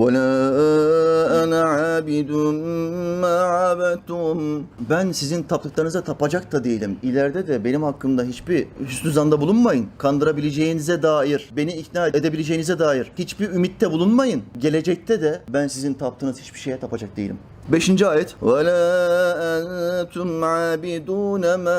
وَلَا أَنَا عَابِدٌ مَا عَبَدْتُمْ Ben sizin taptıklarınıza tapacak da değilim. İleride de benim hakkımda hiçbir hüsnü zanda bulunmayın. Kandırabileceğinize dair, beni ikna edebileceğinize dair hiçbir ümitte bulunmayın. Gelecekte de ben sizin taptığınız hiçbir şeye tapacak değilim. 5. ayet. Ve la entum abidun ma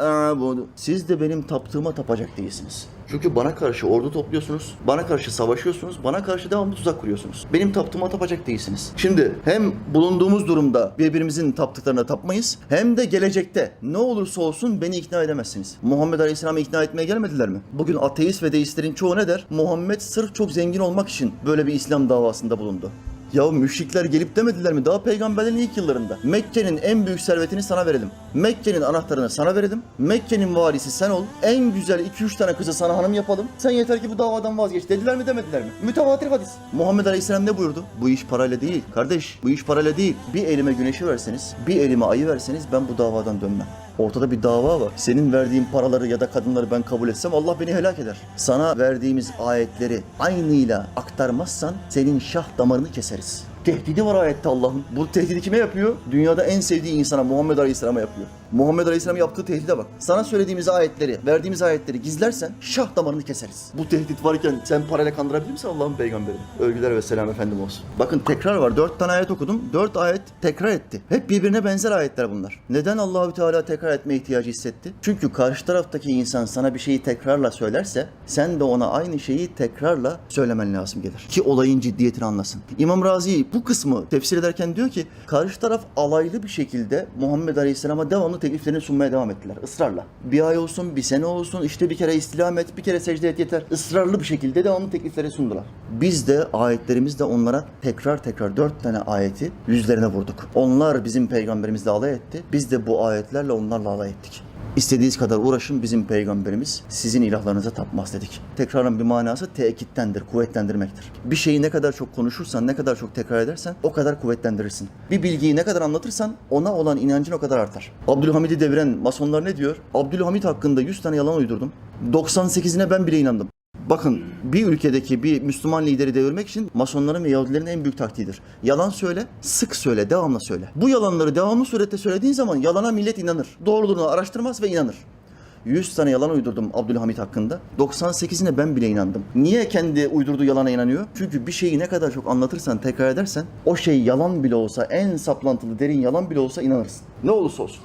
a'budu. Siz de benim taptığıma tapacak değilsiniz. Çünkü bana karşı ordu topluyorsunuz, bana karşı savaşıyorsunuz, bana karşı devamlı tuzak kuruyorsunuz. Benim taptığıma tapacak değilsiniz. Şimdi hem bulunduğumuz durumda birbirimizin taptıklarına tapmayız hem de gelecekte ne olursa olsun beni ikna edemezsiniz. Muhammed Aleyhisselam'ı ikna etmeye gelmediler mi? Bugün ateist ve deistlerin çoğu ne der? Muhammed sırf çok zengin olmak için böyle bir İslam davasında bulundu. Ya müşrikler gelip demediler mi daha peygamberlerin ilk yıllarında? Mekke'nin en büyük servetini sana verelim. Mekke'nin anahtarını sana verelim. Mekke'nin varisi sen ol. En güzel 2-3 tane kızı sana hanım yapalım. Sen yeter ki bu davadan vazgeç dediler mi demediler mi? Mütevatir hadis. Muhammed Aleyhisselam ne buyurdu? Bu iş parayla değil. Kardeş bu iş parayla değil. Bir elime güneşi verseniz, bir elime ayı verseniz ben bu davadan dönmem. Ortada bir dava var. Senin verdiğin paraları ya da kadınları ben kabul etsem Allah beni helak eder. Sana verdiğimiz ayetleri aynıyla aktarmazsan senin şah damarını keseriz. Tehdidi var ayette Allah'ın. Bu tehdidi kime yapıyor? Dünyada en sevdiği insana Muhammed Aleyhisselam'a yapıyor. Muhammed Aleyhisselam yaptığı tehdide bak. Sana söylediğimiz ayetleri, verdiğimiz ayetleri gizlersen şah damarını keseriz. Bu tehdit varken sen parayla kandırabilir misin Allah'ın peygamberini? Övgüler ve selam efendim olsun. Bakın tekrar var. Dört tane ayet okudum. Dört ayet tekrar etti. Hep birbirine benzer ayetler bunlar. Neden Allahü Teala tekrar etme ihtiyacı hissetti? Çünkü karşı taraftaki insan sana bir şeyi tekrarla söylerse sen de ona aynı şeyi tekrarla söylemen lazım gelir. Ki olayın ciddiyetini anlasın. İmam Razi bu kısmı tefsir ederken diyor ki karşı taraf alaylı bir şekilde Muhammed Aleyhisselam'a devamlı tekliflerini sunmaya devam ettiler ısrarla. Bir ay olsun, bir sene olsun, işte bir kere istilam et, bir kere secde et yeter. Israrlı bir şekilde devamlı teklifleri sundular. Biz de ayetlerimizde onlara tekrar tekrar dört tane ayeti yüzlerine vurduk. Onlar bizim peygamberimizle alay etti. Biz de bu ayetlerle onlarla alay ettik. İstediğiniz kadar uğraşın bizim peygamberimiz sizin ilahlarınıza tapmaz dedik. Tekrarın bir manası tekittendir, kuvvetlendirmektir. Bir şeyi ne kadar çok konuşursan, ne kadar çok tekrar edersen o kadar kuvvetlendirirsin. Bir bilgiyi ne kadar anlatırsan ona olan inancın o kadar artar. Abdülhamid'i deviren masonlar ne diyor? Abdülhamid hakkında 100 tane yalan uydurdum. 98'ine ben bile inandım. Bakın bir ülkedeki bir Müslüman lideri devirmek için Masonların ve Yahudilerin en büyük taktiğidir. Yalan söyle, sık söyle, devamlı söyle. Bu yalanları devamlı surette söylediğin zaman yalana millet inanır. Doğruluğunu araştırmaz ve inanır. 100 tane yalan uydurdum Abdülhamit hakkında. 98'ine ben bile inandım. Niye kendi uydurduğu yalana inanıyor? Çünkü bir şeyi ne kadar çok anlatırsan, tekrar edersen o şey yalan bile olsa, en saplantılı, derin yalan bile olsa inanırsın. Ne olursa olsun.